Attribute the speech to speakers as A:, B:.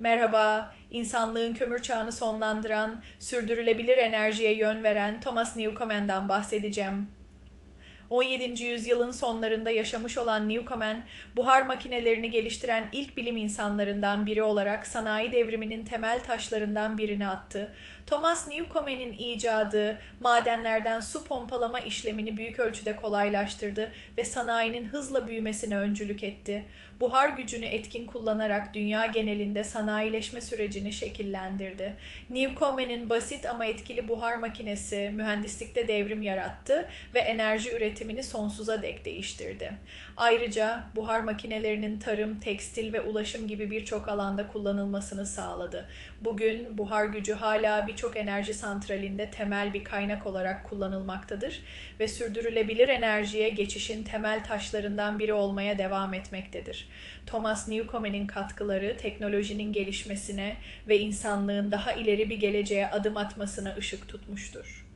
A: Merhaba, insanlığın kömür çağını sonlandıran, sürdürülebilir enerjiye yön veren Thomas Newcomen'dan bahsedeceğim. 17. yüzyılın sonlarında yaşamış olan Newcomen, buhar makinelerini geliştiren ilk bilim insanlarından biri olarak sanayi devriminin temel taşlarından birini attı. Thomas Newcomen'in icadı, madenlerden su pompalama işlemini büyük ölçüde kolaylaştırdı ve sanayinin hızla büyümesine öncülük etti. Buhar gücünü etkin kullanarak dünya genelinde sanayileşme sürecini şekillendirdi. Newcomen'in basit ama etkili buhar makinesi mühendislikte devrim yarattı ve enerji üretimini sonsuza dek değiştirdi. Ayrıca buhar makinelerinin tarım, tekstil ve ulaşım gibi birçok alanda kullanılmasını sağladı. Bugün buhar gücü hala birçok enerji santralinde temel bir kaynak olarak kullanılmaktadır ve sürdürülebilir enerjiye geçişin temel taşlarından biri olmaya devam etmektedir. Thomas Newcomen'in katkıları teknolojinin gelişmesine ve insanlığın daha ileri bir geleceğe adım atmasına ışık tutmuştur.